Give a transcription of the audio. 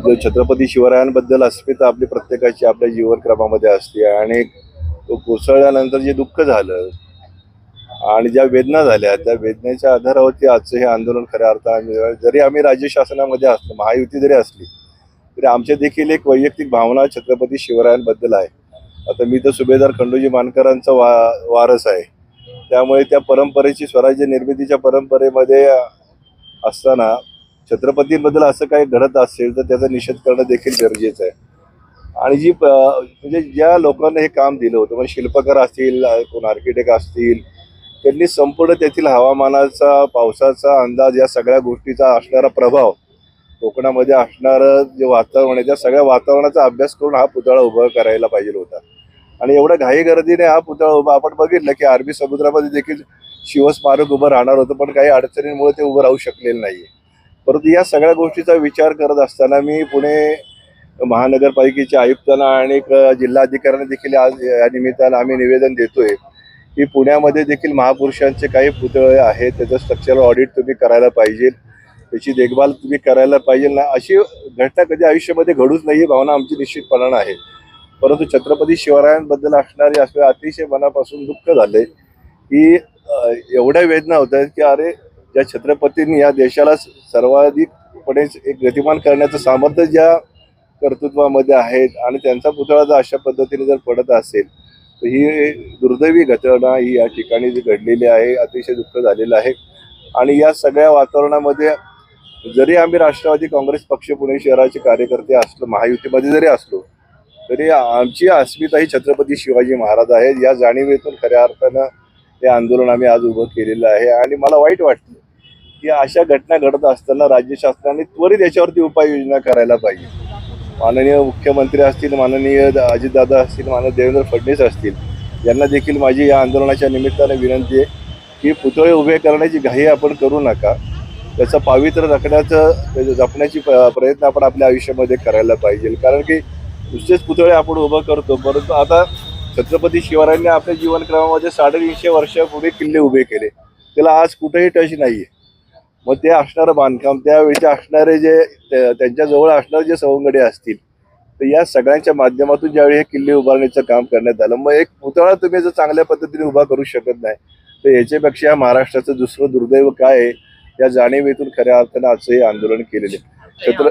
जो छत्रपती शिवरायांबद्दल अस्मिता आपली प्रत्येकाची आपल्या जीवनक्रमामध्ये असते आणि तो कोसळल्यानंतर जे दुःख झालं आणि ज्या वेदना झाल्या त्या वेदनेच्या आधारावरती आजचं हे आंदोलन खऱ्या अर्थाने जरी आम्ही राज्य शासनामध्ये असलो महायुती जरी असली तरी आमच्या देखील एक वैयक्तिक भावना छत्रपती शिवरायांबद्दल आहे. आता मी तर सुभेदार खंडोजी मानकरांचा वा वारस आहे. त्यामुळे त्या परंपरेची स्वराज्य निर्मितीच्या परंपरेमध्ये असताना छत्रपतींबद्दल असं काही घडत असेल तर त्याचा निषेध करणं देखील गरजेचं आहे. आणि जी प- म्हणजे ज्या लोकांना हे काम दिलं होतं म्हणजे शिल्पकार असतील कोण आर्किटेक्ट असतील त्यांनी संपूर्ण तेथील हवामानाचा पावसाचा अंदाज या सगळ्या गोष्टीचा असणारा प्रभाव कोकणामध्ये असणारं जे वातावरण आहे त्या सगळ्या वातावरणाचा अभ्यास करून हा पुतळा उभा करायला पाहिजे होता. आणि एवढ्या घाई गर्दीने हा पुतळा उभा आपण बघितलं की अरबी समुद्रामध्ये देखील शिवस्मारक उभं राहणार होतं पण काही अडचणींमुळे ते उभं राहू शकलेलं नाहीये. परंतु या सगळ्या गोष्टीचा विचार करत असताना मी पुणे महानगरपालिकेच्या आयुक्तांना आणि क- जिल्हाधिकाऱ्यांना देखील आज या निमित्तानं आम्ही निवेदन देतोय की पुण्यामध्ये देखील महापुरुषांचे काही पुतळे आहेत त्याचं स्ट्रक्चरल ऑडिट तुम्ही करायला पाहिजे त्याची देखभाल तुम्ही करायला पाहिजे ना अशी घटना कधी आयुष्यामध्ये घडूच नाही ही भावना आमची निश्चितपणानं आहे. परंतु छत्रपती शिवरायांबद्दल असणारी असं अतिशय मनापासून दुःख झाले की एवढ्या वेदना होत आहेत की अरे ज्या छत्रपतींनी या देशाला सर्वाधिकपणे एक गतिमान करण्याचं सामर्थ्य ज्या कर्तृत्वामध्ये आहेत आणि त्यांचा पुतळा जर अशा पद्धतीने जर पडत असेल तर ही दुर्दैवी घटना ही या ठिकाणी जी घडलेली आहे अतिशय दुःख झालेलं आहे. आणि या सगळ्या वातावरणामध्ये जरी आम्ही राष्ट्रवादी काँग्रेस पक्ष पुणे शहराचे कार्यकर्ते असलो महायुतीमध्ये जरी असलो तरी आमची अस्मिता ही छत्रपती शिवाजी महाराज आहेत. या जाणीवेतून खऱ्या अर्थानं हे आंदोलन आम्ही आज उभं केलेलं आहे. आणि मला वाईट वाटतं की अशा घटना घडत असताना राज्य शासनाने त्वरित याच्यावरती उपाययोजना करायला पाहिजे. माननीय मुख्यमंत्री असतील माननीय अजितदादा असतील माननीय देवेंद्र फडणवीस असतील यांना देखील माझी या आंदोलनाच्या निमित्ताने विनंती आहे की पुतळे उभे करण्याची घाई आपण करू नका. त्याचं पावित्र्य राखण्याचं जपण्याची प्रयत्न आपण आपल्या आयुष्यामध्ये करायला पाहिजे. कारण की नुसतेच पुतळे आपण उभं करतो परंतु आता छत्रपती शिवरायांनी आपल्या जीवनक्रमामध्ये साडेतीनशे वर्षापूर्वी किल्ले उभे केले. त्याला आज कुठेही टच नाहीये. मग ते असणारं बांधकाम त्यावेळचे असणारे जे त्यांच्याजवळ असणारे जे सवंगडे असतील तर या सगळ्यांच्या माध्यमातून ज्यावेळी हे किल्ले उभारण्याचं काम करण्यात आलं मग एक पुतळा तुम्ही जर चांगल्या पद्धतीने उभा करू शकत नाही तर याच्यापेक्षा महाराष्ट्राचं दुसरं दुर्दैव काय आहे या जाणीवेतून खऱ्या अर्थानं आजचं हे आंदोलन केलेलं आहे छत्र